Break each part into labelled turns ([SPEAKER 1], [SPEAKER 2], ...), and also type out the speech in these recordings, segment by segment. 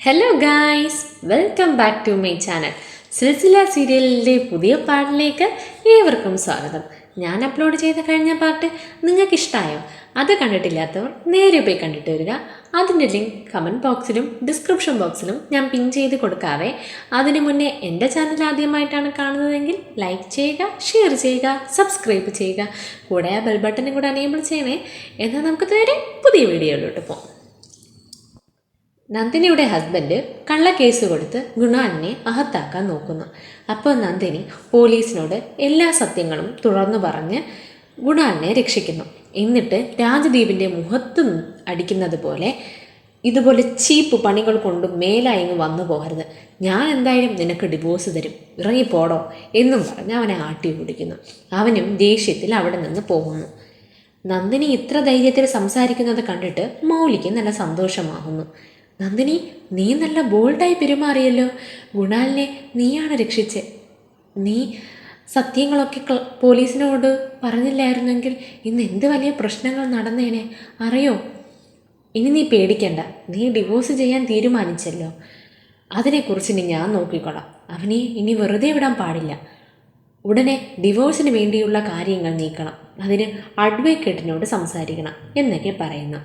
[SPEAKER 1] Hello guys welcome back to my channel Silsila സീരിയലിന്റെ പുതിയ പാട്ടിലേക്ക് ഏവർക്കും സ്വാഗതം. ഞാൻ അപ്ലോഡ് ചെയ്ത കഴിഞ്ഞ പാട്ട് നിങ്ങൾക്ക് ഇഷ്ടമായോ അത് കണ്ടിട്ടില്ലാത്തവർ നേരെ പോയി കണ്ടിട്ട് വരിക. അതിന്റെ ലിങ്ക് കമന്റ് ബോക്സിലും ഡിസ്ക്രിപ്ഷൻ ബോക്സിലും ഞാൻ പിൻ ചെയ്ത് കൊടുക്കാവേ. അതിനു മുന്നേ എന്റെ ചാനൽ ആദ്യമായിട്ടാണ് കാണുന്നതെങ്കിൽ ലൈക്ക് ചെയ്യുക ഷെയർ ചെയ്യുക സബ്സ്ക്രൈബ് ചെയ്യുക. കൂടെ ആ ബെൽ ബട്ടനും കൂടെ അനേബിൾ ചെയ്യണേ. എന്നാൽ നമുക്ക് നേരെ പുതിയ വീഡിയോയിലോട്ട് പോകാം. നന്ദിനിയുടെ ഹസ്ബൻഡ് കള്ളക്കേസ് കൊടുത്ത് ഗുണാലിനെ അഹത്താക്കാൻ നോക്കുന്നു. അപ്പോൾ നന്ദിനി പോലീസിനോട് എല്ലാ സത്യങ്ങളും തുറന്നു പറഞ്ഞ് ഗുണാലിനെ രക്ഷിക്കുന്നു. എന്നിട്ട് രാജദ്വീപിന്റെ മുഖത്ത് അടിക്കുന്നത് പോലെ ഇതുപോലെ ചീപ്പ് പണികൾ കൊണ്ട് മേലായി വന്നു പോകരുത്. ഞാൻ എന്തായാലും നിനക്ക് ഡിവോഴ്സ് തരും. ഇറങ്ങിപ്പോടോ എന്നും പറഞ്ഞ് അവനെ ആട്ടി ഓടിക്കുന്നു. അവനും ദേഷ്യത്തിൽ അവിടെ നിന്ന് പോകുന്നു. നന്ദിനി ഇത്ര ധൈര്യത്തിൽ സംസാരിക്കുന്നത് കണ്ടിട്ട് മൗലിക്ക് നല്ല സന്തോഷമാകുന്നു. നന്ദിനി നീ നല്ല ബോൾഡായി പെരുമാറിയല്ലോ. ഗുണാലിനെ നീയാണ് രക്ഷിച്ചെ. നീ സത്യങ്ങളൊക്കെ പോലീസിനോട് പറഞ്ഞില്ലായിരുന്നെങ്കിൽ ഇന്ന് എന്ത് വലിയ പ്രശ്നങ്ങൾ നടന്നേനെ? അറിയോ? ഇനി നീ പേടിക്കണ്ട. നീ ഡിവോഴ്സ് ചെയ്യാൻ തീരുമാനിച്ചല്ലോ. അതിനെക്കുറിച്ച് ഇനി ഞാൻ നോക്കിക്കൊള്ളാം അവനെ ഇനി വെറുതെ വിടാൻ പാടില്ല. ഉടനെ ഡിവോഴ്സിന് വേണ്ടിയുള്ള കാര്യങ്ങൾ നീക്കണം. അതിന് അഡ്വക്കേറ്റിനോട് സംസാരിക്കണം എന്നൊക്കെ പറയുന്നു.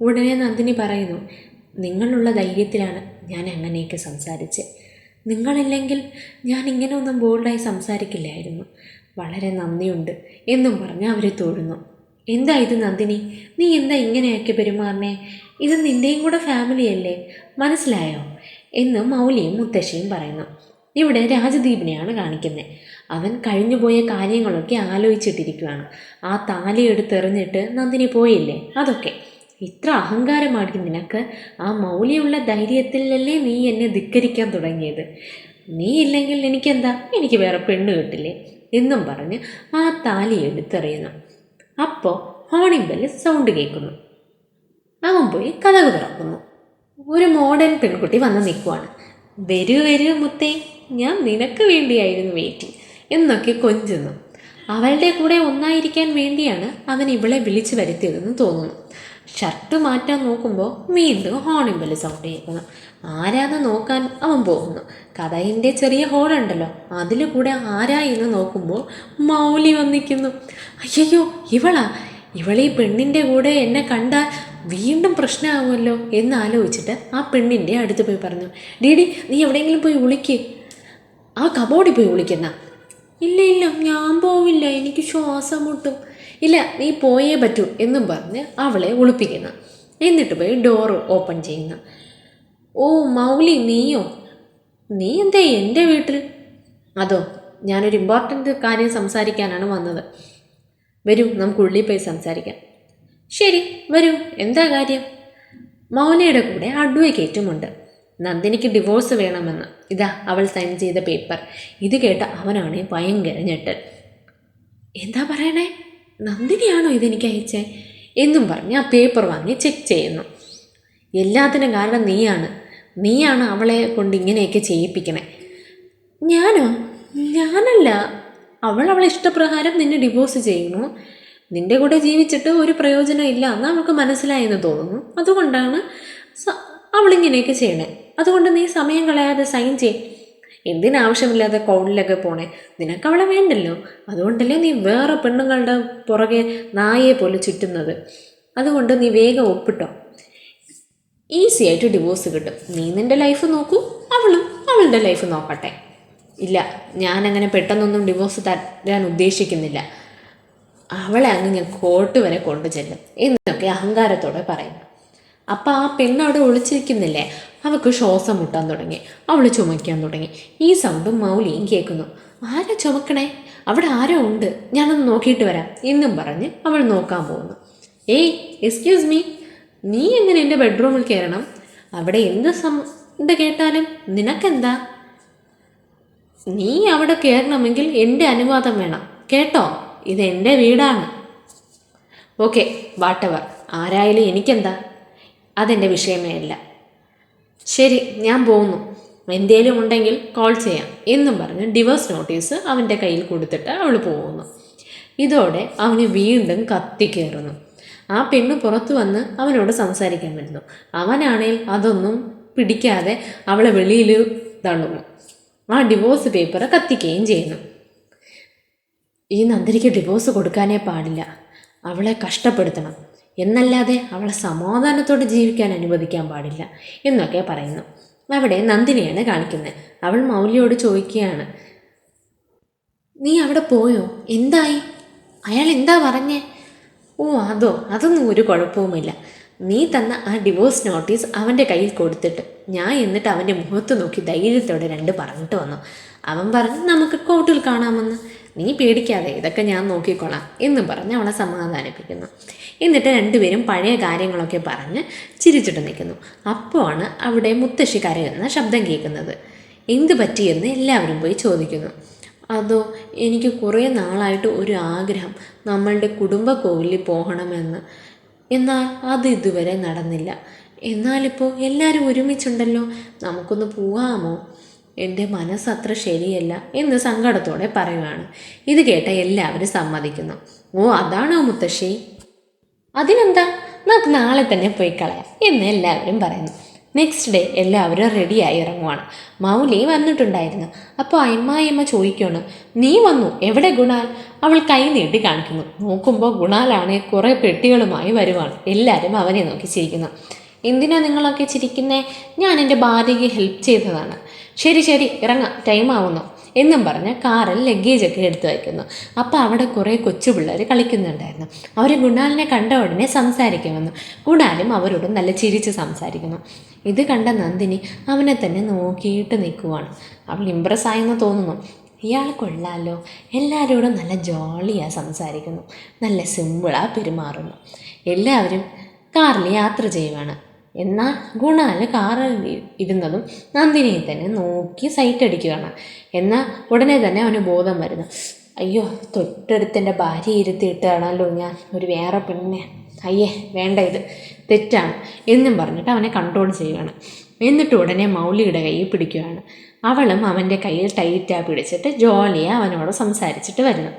[SPEAKER 1] ഉടനെ നന്ദിനി പറയുന്നു നിങ്ങളുള്ള ധൈര്യത്തിലാണ് ഞാൻ അങ്ങനെയൊക്കെ സംസാരിച്ച്. നിങ്ങളില്ലെങ്കിൽ ഞാൻ ഇങ്ങനെ ഒന്നും ബോൾഡായി സംസാരിക്കില്ലായിരുന്നു. വളരെ നന്ദിയുണ്ട് എന്നും പറഞ്ഞ് അവരെ തൊഴുന്നു. എന്താ ഇത് നന്ദിനി? നീ എന്താ ഇങ്ങനെയൊക്കെ പെരുമാറണേ ഇത് നിന്റെയും കൂടെ ഫാമിലിയല്ലേ മനസ്സിലായോ? എന്ന് മൗലിയും മുത്തശ്ശിയും പറയുന്നു. ഇവിടെ രാജദീപിനെയാണ് കാണിക്കുന്നത് അവൻ കഴിഞ്ഞുപോയ കാര്യങ്ങളൊക്കെ ആലോചിച്ചിട്ടിരിക്കുകയാണ് ആ താലി എടുത്തെറിഞ്ഞിട്ട് നന്ദിനി പോയില്ലേ? അതൊക്കെ. ഇത്ര അഹങ്കാരമാണ് നിനക്ക് ആ മൗലിയുള്ള ധൈര്യത്തിലല്ലേ നീ എന്നെ ധിക്കരിക്കാൻ തുടങ്ങിയത്? നീ ഇല്ലെങ്കിൽ എനിക്കെന്താ? എനിക്ക് വേറെ പെണ്ണ് കിട്ടില്ലേ? എന്നും പറഞ്ഞ് ആ താലി എടുത്തെറിയുന്നു. അപ്പോൾ ഹോണിംഗ് ബെല്ല് സൗണ്ട് കേൾക്കുന്നു. അവൻ പോയി കഥക് തുറക്കുന്നു. ഒരു മോഡേൺ പെൺകുട്ടി വന്ന് നിൽക്കുവാണ്. വരൂ വരൂ മുത്തേ ഞാൻ നിനക്ക് വേണ്ടിയായിരുന്നു വെയിറ്റിംഗ് എന്നൊക്കെ കൊഞ്ചുന്നു. അവളുടെ കൂടെ ഒന്നായിരിക്കാൻ വേണ്ടിയാണ് അവൻ ഇവളെ വിളിച്ചു വരുത്തിയതെന്ന് തോന്നുന്നു. ഷർട്ട് മാറ്റാൻ നോക്കുമ്പോൾ വീണ്ടും ഹോണിമ്പൽ സൗണ്ട് കേൾക്കുന്നു ആരാന്ന് നോക്കാൻ അവൻ പോകുന്നു. കഥയിന്റെ ചെറിയ ഹോളുണ്ടല്ലോ അതിൽ കൂടെ ആരാ എന്ന് നോക്കുമ്പോൾ മൗലി വന്നിക്കുന്നു അയ്യോ ഇവളാ? ഇവളീ പെണ്ണിന്റെ കൂടെ എന്നെ കണ്ടാൽ വീണ്ടും പ്രശ്നമാകുമല്ലോ എന്ന് ആലോചിച്ചിട്ട് ആ പെണ്ണിന്റെ അടുത്ത് പോയി പറഞ്ഞു. ഡീഡി നീ എവിടെയെങ്കിലും പോയി വിളിക്ക്. ആ കബോർഡിൽ പോയി വിളിക്കുന്ന ഇല്ല ഇല്ല ഞാൻ പോവില്ല. എനിക്ക് ശ്വാസം മുട്ടും. ഇല്ല നീ പോയേ പറ്റൂ എന്നും പറഞ്ഞ് അവളെ ഒളിപ്പിക്കുന്നു. എന്നിട്ട് പോയി ഡോർ ഓപ്പൺ ചെയ്യുന്നു. ഓ മൗലി നീയോ? നീ എന്തേ എന്റെ വീട്ടിൽ? അതോ ഞാനൊരു ഇമ്പോർട്ടന്റ് കാര്യം സംസാരിക്കാനാണ് വന്നത്. വരൂ നമുക്ക് ഉള്ളിൽ പോയി സംസാരിക്കാം. ശരി വരൂ എന്താ കാര്യം? മൗലിയുടെ കൂടെ അഡ്വക്കേറ്റുമുണ്ട്. നന്ദിനിക്ക് ഡിവോഴ്സ് വേണമെന്ന്. ഇതാ അവൾ സൈൻ ചെയ്ത പേപ്പർ ഇത് കേട്ട അവനാണ് ഭയങ്കര ഞെട്ടൽ. എന്താ പറയണേ? നന്ദിനിയാണോ ഇതെനിക്ക് അയച്ചേ? എന്നും പറഞ്ഞ് ആ പേപ്പർ വാങ്ങി ചെക്ക് ചെയ്യുന്നു. എല്ലാത്തിനും കാരണം നീയാണ്. നീയാണ് അവളെ കൊണ്ട് ഇങ്ങനെയൊക്കെ ചെയ്യിപ്പിക്കണേ. ഞാനോ? ഞാനല്ല. അവൾ അവളെ ഇഷ്ടപ്രകാരം നിന്നെ ഡിവോഴ്സ് ചെയ്യുന്നു. നിന്റെ കൂടെ ജീവിച്ചിട്ട് ഒരു പ്രയോജനം ഇല്ല എന്ന് അവൾക്ക് മനസ്സിലായെന്ന് തോന്നുന്നു. അതുകൊണ്ടാണ് അവളിങ്ങനെയൊക്കെ ചെയ്യണേ. അതുകൊണ്ട് നീ സമയം കളയാതെ സൈൻ ചെയ് എന്തിനാവശ്യമില്ലാതെ കോളിലൊക്കെ പോണേ? നിനക്ക് അവളെ വേണ്ടല്ലോ. അതുകൊണ്ടല്ലേ നീ വേറെ പെണ്ണുങ്ങളുടെ പുറകെ നായയെ പോലെ ചുറ്റുന്നത്. അതുകൊണ്ട് നീ വേഗം ഒപ്പിട്ടോ. ഈസി ആയിട്ട് ഡിവോഴ്സ് കിട്ടും. നീ നിന്റെ ലൈഫ് നോക്കൂ അവളും അവളുടെ ലൈഫ് നോക്കട്ടെ. ഇല്ല ഞാനങ്ങനെ പെട്ടെന്നൊന്നും ഡിവോഴ്സ് തരാൻ ഉദ്ദേശിക്കുന്നില്ല. അവളെ അങ്ങ് ഞാൻ കോട്ട് വരെ കൊണ്ടു ചെല്ലും എന്നൊക്കെ അഹങ്കാരത്തോടെ പറയുന്നു. അപ്പം ആ പെണ്ണ് അവിടെ ഒളിച്ചിരിക്കുന്നില്ലേ? അവൾക്ക് ശ്വാസം മുട്ടാൻ തുടങ്ങി. അവൾ ചുമയ്ക്കാൻ തുടങ്ങി. ഈ സൗണ്ടും മൗലിയും കേൾക്കുന്നു. ആരാ ചുമക്കണേ? അവിടെ ആരോ ഉണ്ട്. ഞാനൊന്ന് നോക്കിയിട്ട് വരാം. എന്നും പറഞ്ഞ് അവൾ നോക്കാൻ പോകുന്നു. ഏയ് എക്സ്ക്യൂസ് മീ നീ എങ്ങനെ എന്റെ ബെഡ്റൂമിൽ കയറണം? അവിടെ എന്ത് സൗണ്ട് കേട്ടാലും നിനക്കെന്താ? നീ അവിടെ കയറണമെങ്കിൽ എന്റെ അനുവാദം വേണം. കേട്ടോ? ഇത് എന്റെ വീടാണ്. ഓക്കെ വാട്ടവർ ആരായാലും എനിക്കെന്താ? അതെന്റെ വിഷയമേ അല്ല. ശരി ഞാൻ പോകുന്നു എന്തേലും ഉണ്ടെങ്കിൽ കോൾ ചെയ്യാം എന്നും പറഞ്ഞ് ഡിവോഴ്സ് നോട്ടീസ് അവന്റെ കയ്യിൽ കൊടുത്തിട്ട് അവൾ പോകുന്നു ഇതോടെ അവന് വീണ്ടും കത്തിക്കയറുന്നു ആ പെണ്ണ് പുറത്തു വന്ന് അവനോട് സംസാരിക്കാൻ വരുന്നു. അവനാണേൽ അതൊന്നും പിടിക്കാതെ അവളെ വെളിയിൽ തള്ളുന്നു. ആ ഡിവോഴ്സ് പേപ്പർ കത്തിക്കുകയും ചെയ്യുന്നു. ഈ നന്ദിനിക്ക് ഡിവോഴ്സ് കൊടുക്കാനേ പാടില്ല. അവളെ കഷ്ടപ്പെടുത്തണം. എന്നല്ലാതെ അവളെ സമാധാനത്തോടെ ജീവിക്കാൻ അനുവദിക്കാൻ പാടില്ല എന്നൊക്കെ പറയുന്നു. അവിടെ നന്ദിനിയാണ് കാണിക്കുന്നത് അവൾ മൗലിയോട് ചോദിക്കുകയാണ് നീ അവിടെ പോയോ? എന്തായി? അയാൾ എന്താ പറഞ്ഞേ? ഓ അതോ അതൊന്നും ഒരു കുഴപ്പവുമില്ല. നീ തന്ന ആ ഡിവോഴ്സ് നോട്ടീസ് അവന്റെ കയ്യിൽ കൊടുത്തിട്ട് ഞാൻ എന്നിട്ട് അവന്റെ മുഖത്ത് നോക്കി ധൈര്യത്തോടെ രണ്ട് പറഞ്ഞിട്ട് വന്നു. അവൻ പറഞ്ഞു നമുക്ക് കോർട്ടിൽ കാണാമെന്ന്. നീ പേടിക്കാതെ ഇതൊക്കെ ഞാൻ നോക്കിക്കൊള്ളാം എന്ന് പറഞ്ഞ് അവളെ സമാധാനിപ്പിക്കുന്നു. എന്നിട്ട് രണ്ടുപേരും പഴയ കാര്യങ്ങളൊക്കെ പറഞ്ഞ് ചിരിച്ചിട്ട് നിൽക്കുന്നു. അപ്പോഴാണ് അവിടെ മുത്തശ്ശി കരയുന്ന ശബ്ദം കേൾക്കുന്നത്. എന്ത് പറ്റിയെന്ന് എല്ലാവരും പോയി ചോദിക്കുന്നു. അതോ എനിക്ക് കുറേ നാളായിട്ട് ഒരു ആഗ്രഹം നമ്മളുടെ കുടുംബ കോവിലിൽ പോകണമെന്ന്. എന്നാൽ അത് ഇതുവരെ നടന്നില്ല. എന്നാലിപ്പോൾ എല്ലാവരും ഒരുമിച്ചുണ്ടല്ലോ. നമുക്കൊന്ന് പോവാമോ? എന്റെ മനസ്സത്ര ശരിയല്ല എന്ന് സങ്കടത്തോടെ പറയുകയാണ് ഇത് കേട്ട എല്ലാവരും സമ്മതിക്കുന്നു. ഓ അതാണോ മുത്തശ്ശി? അതിനെന്താ? നമുക്ക് നാളെ തന്നെ പോയി കളയാം എന്ന് എല്ലാവരും പറയുന്നു. നെക്സ്റ്റ് ഡേ എല്ലാവരും റെഡിയായി ഇറങ്ങുവാണ് മൗലി വന്നിട്ടുണ്ടായിരുന്നു. അപ്പോൾ അമ്മായിയമ്മ ചോദിക്കുകയാണ് നീ വന്നു? എവിടെ ഗുണാൽ? അവൾ കൈ നീട്ടി കാണിക്കുന്നു. നോക്കുമ്പോൾ ഗുണാലാണെ കുറേ പെട്ടികളുമായി വരുവാണ്. എല്ലാവരും അവനെ നോക്കി ചിരിക്കുന്നു. എന്തിനാ നിങ്ങളൊക്കെ ചിരിക്കുന്നേ? ഞാൻ എന്റെ ഭാര്യയ്ക്ക് ഹെൽപ്പ് ചെയ്തതാണ്. ശരി ശരി ഇറങ്ങാം. ടൈം ആവുന്നു. എന്നും പറഞ്ഞ് കാറിൽ ലഗേജൊക്കെ എടുത്തു വയ്ക്കുന്നു അപ്പോൾ അവിടെ കുറേ കൊച്ചു പിള്ളേർ കളിക്കുന്നുണ്ടായിരുന്നു. അവർ ഗുണാലിനെ കണ്ട ഉടനെ സംസാരിക്കുമെന്നു. ഗുണാലും അവരോട് നല്ല ചിരിച്ച് സംസാരിക്കുന്നു. ഇത് കണ്ട നന്ദിനി അവനെ തന്നെ നോക്കിയിട്ട് നിൽക്കുവാണ്. അവൾ ഇമ്പ്രസ് ആയെന്ന് തോന്നുന്നു. ഇയാൾ കൊള്ളാലോ. എല്ലാവരോടും നല്ല ജോളിയാണ് സംസാരിക്കുന്നു. നല്ല സിമ്പിളാണ് പെരുമാറുന്നു. എല്ലാവരും കാറിൽ യാത്ര ചെയ്യുവാണ്. എന്നാൽ ഗുണാൽ കാറിൽ ഇരുന്നതും നന്ദിനിയെ തന്നെ നോക്കി സൈറ്റ് അടിക്കുകയാണ്. എന്നാൽ ഉടനെ തന്നെ അവന് ബോധം വരുന്നു. അയ്യോ തൊട്ടടുത്തെന്റെ ഭാര്യ ഇരുത്തിയിട്ടാണല്ലോ ഞാൻ ഒരു വേറെ പെണ്ണെ. അയ്യേ വേണ്ട ഇത്. തെറ്റാണ് എന്നും പറഞ്ഞിട്ട് അവനെ കൺട്രോൾ ചെയ്യുകയാണ് എന്നിട്ട് ഉടനെ മൗലിയുടെ കയ്യിൽ പിടിക്കുകയാണ്. അവളും അവന്റെ കയ്യിൽ ടൈറ്റാ പിടിച്ചിട്ട് ജോലിയെ അവനോട് സംസാരിച്ചിട്ട് വരുന്നു.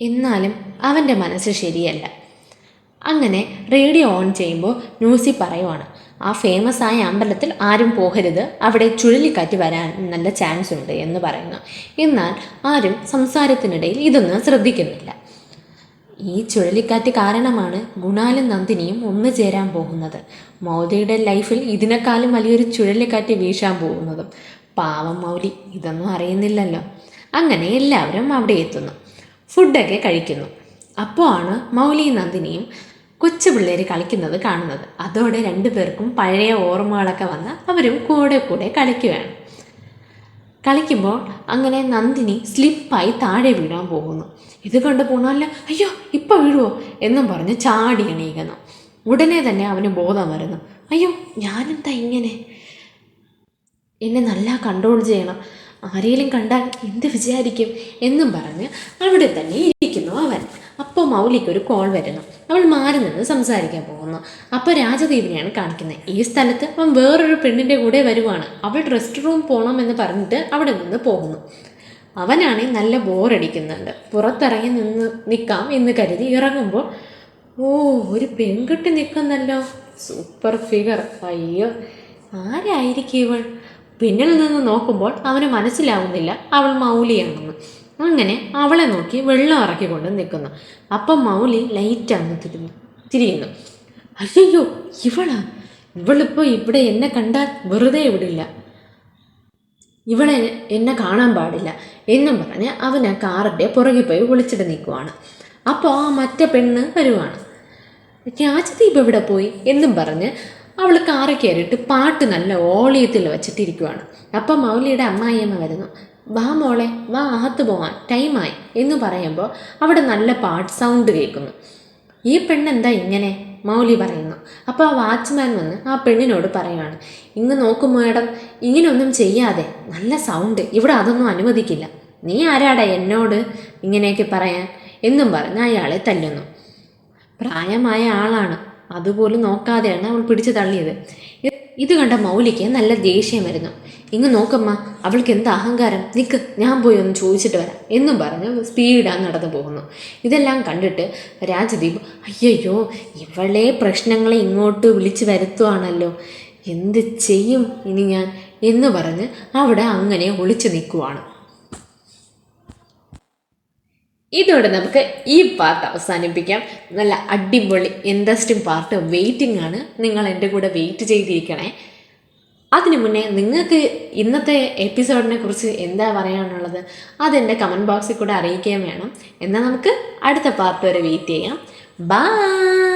[SPEAKER 1] എന്നാലും അവന്റെ മനസ്സ് ശരിയല്ല. അങ്ങനെ റേഡിയോ ഓൺ ചെയ്യുമ്പോൾ ന്യൂസി പറയുവാണ് ആ ഫേമസ് ആയ അമ്പലത്തിൽ ആരും പോകരുത് അവിടെ ചുഴലിക്കാറ്റ് വരാൻ നല്ല ചാൻസ് ഉണ്ട് എന്ന് പറയുന്നു. എന്നാൽ ആരും സംസാരത്തിനിടയിൽ ഇതൊന്നും ശ്രദ്ധിക്കുന്നില്ല. ഈ ചുഴലിക്കാറ്റ് കാരണമാണ് ഗുണാലും നന്ദിനിയും ഒന്നു ചേരാൻ പോകുന്നത്. മൗലിയുടെ ലൈഫിൽ ഇതിനേക്കാളും വലിയൊരു ചുഴലിക്കാറ്റ് വീശാൻ പോകുന്നതും. പാവം മൗലി ഇതൊന്നും അറിയുന്നില്ലല്ലോ. അങ്ങനെ എല്ലാവരും അവിടെ എത്തുന്നു. ഫുഡൊക്കെ കഴിക്കുന്നു. അപ്പോൾ ആണ് മൗലിയും നന്ദിനിയും കൊച്ചു പിള്ളേർ കളിക്കുന്നത് കാണുന്നത്. അതോടെ രണ്ടു പേർക്കും പഴയ ഓർമ്മകളൊക്കെ വന്ന് അവരും കൂടെ കൂടെ കളിക്കുകയാണ്. കളിക്കുമ്പോൾ അങ്ങനെ നന്ദിനി സ്ലിപ്പായി താഴെ വീഴാൻ പോകുന്നു. ഇത് കണ്ട് പോണല്ല? അയ്യോ ഇപ്പം വീഴുവോ? എന്നും പറഞ്ഞ് ചാടി എണീക്കുന്നു. ഉടനെ തന്നെ അവന് ബോധം വരുന്നു. അയ്യോ ഞാനെന്താ ഇങ്ങനെ? എന്നെ നല്ല കൺട്രോൾ ചെയ്യണം. ആരെങ്കിലും കണ്ടാൽ എന്ത് വിചാരിക്കും? എന്നും പറഞ്ഞ് അവിടെ തന്നെ ഇരിക്കുന്നു അവൻ. അപ്പോൾ മൗലിക്ക് ഒരു കോൾ വരുന്നു അവൾ മാറി നിന്ന് സംസാരിക്കാൻ പോകുന്നു. അപ്പോൾ രാജദീപിനെയാണ് കാണിക്കുന്നത്. ഈ സ്ഥലത്ത് അവൻ വേറൊരു പെണ്ണിന്റെ കൂടെ വരുവാണ്. അവൾ റെസ്റ്റ് റൂം പോകണമെന്ന് പറഞ്ഞിട്ട് അവിടെ നിന്ന് പോകുന്നു. അവനാണെങ്കിൽ നല്ല ബോറടിക്കുന്നുണ്ട് പുറത്തിറങ്ങി നിന്ന് നിൽക്കാം എന്ന് കരുതി ഇറങ്ങുമ്പോൾ ഓ ഒരു പെൺകുട്ടി നിൽക്കുന്നല്ലോ. സൂപ്പർ ഫിഗർ അയ്യോ ആരായിരിക്കും ഇവൾ? പിന്നിൽ നിന്ന് നോക്കുമ്പോൾ അവന് മനസ്സിലാവുന്നില്ല. അവൾ മൗലിയാണെന്ന്. അങ്ങനെ അവളെ നോക്കി വെള്ളം ഇറക്കിക്കൊണ്ട് നിൽക്കുന്നു. അപ്പം മൗലി ലൈറ്റ് അങ്ങ് തിരിഞ്ഞു തിരിയുന്നു. അയ്യോ ഇവളാ? ഇവളിപ്പോൾ ഇവിടെ എന്നെ കണ്ടാൽ വെറുതെ വിടില്ല. ഇവളെ എന്നെ കാണാൻ പാടില്ല. എന്നും പറഞ്ഞ് അവൻ ആ കാറിന്റെ പുറകെ പോയി വിളിച്ചിട്ട് നിൽക്കുവാണ്. അപ്പോൾ ആ മറ്റേ പെണ്ണ് വരുവാണ്. രാജദീപ് എവിടെ പോയി? എന്നും പറഞ്ഞ് അവൾ കാറിൽ കയറിയിട്ട് പാട്ട് നല്ല ഓളിയത്തിൽ വെച്ചിട്ടിരിക്കുവാണ്. അപ്പം മൗലിയുടെ അമ്മായിയമ്മ വരുന്നു. വാ മോളെ വാ അകത്ത് പോകാൻ ടൈമായി എന്ന് പറയുമ്പോൾ അവിടെ നല്ല പാട്ട് സൗണ്ട് കേൾക്കുന്നു. ഈ പെണ്ണെന്താ ഇങ്ങനെ? മൗലി പറയുന്നു. അപ്പോൾ ആ വാച്ച്മാൻ വന്ന് ആ പെണ്ണിനോട് പറയുകയാണ് ഇങ്ങ് നോക്കും മേഡം ഇങ്ങനെയൊന്നും ചെയ്യാതെ നല്ല സൗണ്ട് ഇവിടെ അതൊന്നും അനുവദിക്കില്ല. നീ ആരാടാ എന്നോട് ഇങ്ങനെയൊക്കെ പറയാൻ? എന്നും പറഞ്ഞ് അയാളെ തല്ലുന്നു. പ്രായമായ ആളാണ്. അതുപോലും നോക്കാതെയാണ് അവൾ പിടിച്ചു തള്ളിയത്. ഇത് കണ്ട മൗലിക്ക് നല്ല ദേഷ്യം വരുന്നു. ഇങ്ങ് നോക്കമ്മ അവൾക്ക് എന്ത് അഹങ്കാരം? നിൽക്ക് ഞാൻ പോയി ഒന്ന് ചോദിച്ചിട്ട് വരാം എന്നും പറഞ്ഞ് സ്പീഡാ നടന്നു പോകുന്നു. ഇതെല്ലാം കണ്ടിട്ട് രാജദീപ് അയ്യയ്യോ ഇവളെ പ്രശ്നങ്ങളെ ഇങ്ങോട്ട് വിളിച്ചു വരുത്തുവാണല്ലോ. എന്ത് ചെയ്യും ഇനി ഞാൻ? എന്ന് പറഞ്ഞ് അവിടെ അങ്ങനെ ഒളിച്ചു നിൽക്കുവാണ്. ഇതോടെ നമുക്ക് ഈ പാർട്ട് അവസാനിപ്പിക്കാം. നല്ല അടിപൊളി ഇൻട്രസ്റ്റിംഗ് പാർട്ട് വെയിറ്റിംഗ് ആണ്. നിങ്ങൾ എന്റെ കൂടെ വെയിറ്റ് ചെയ്തിരിക്കണേ. അതിനു മുന്നേ നിങ്ങൾക്ക് ഇന്നത്തെ എപ്പിസോഡിനെ കുറിച്ച് എന്താ പറയാനുള്ളത് അതെന്റെ കമന്റ് ബോക്സിൽ കൂടെ അറിയിക്കുകയും വേണം. എന്നാൽ നമുക്ക് അടുത്ത പാർട്ട് വരെ വെയിറ്റ് ചെയ്യാം. ബൈ